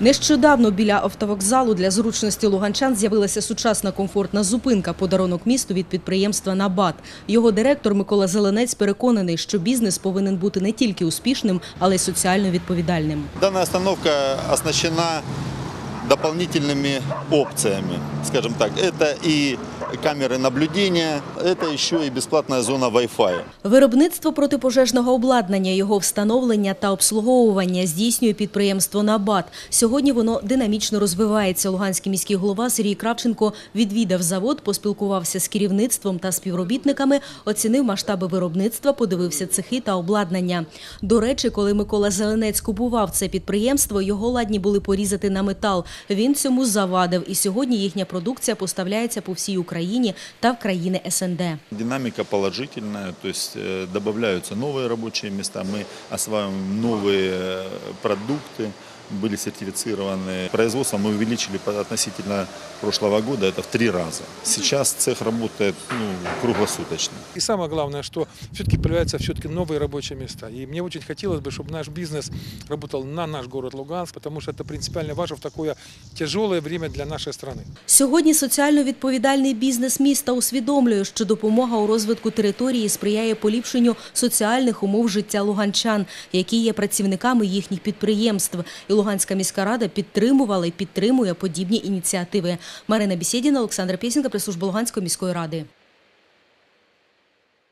Нещодавно біля автовокзалу для зручності луганчан з'явилася сучасна комфортна зупинка подарунок місту від підприємства Набат. Його директор Микола Зеленець переконаний, що бізнес повинен бути не тільки успішним, але й соціально відповідальним. Дана остановка оснащена дополнительными опциями, скажем так. Это и камеры наблюдения, это еще и бесплатная зона Wi-Fi. Виробництво протипожежного обладнання, його встановлення та обслуговування здійснює підприємство «Набат». Сьогодні воно динамічно розвивається. Луганський міський голова Сергій Кравченко відвідав завод, поспілкувався з керівництвом та співробітниками, оцінив масштаби виробництва, подивився цехи та обладнання. До речі, коли Микола Зеленець купував це підприємство, його ладні були порізати на метал. Він цьому завадив, і сьогодні їхня продукція поставляється по всій Україні та в країни СНД. Динамика положительная, то есть э, добавляются новые рабочие места, мы осваиваем новые э, продукты, были сертифицированы. Производство мы увеличили по- относительно прошлого года, это в три раза. Сейчас цех работает ну, круглосуточно. И самое главное, что все-таки появляются все-таки новые рабочие места. И мне очень хотелось бы, чтобы наш бизнес работал на наш город Луганск, потому что это принципиально важно в такое тяжелое время для нашей страны. Сьогодні соціально відповідальний бізнес міста усвідомлює, що допомога у розвитку території сприяє поліпшенню соціальних умов життя луганчан, які є працівниками їхніх підприємств. І Луганська міська рада підтримувала і підтримує подібні ініціативи. Марина Бісєдіна, Олександр Пєсінка, прес-служба Луганської міської ради.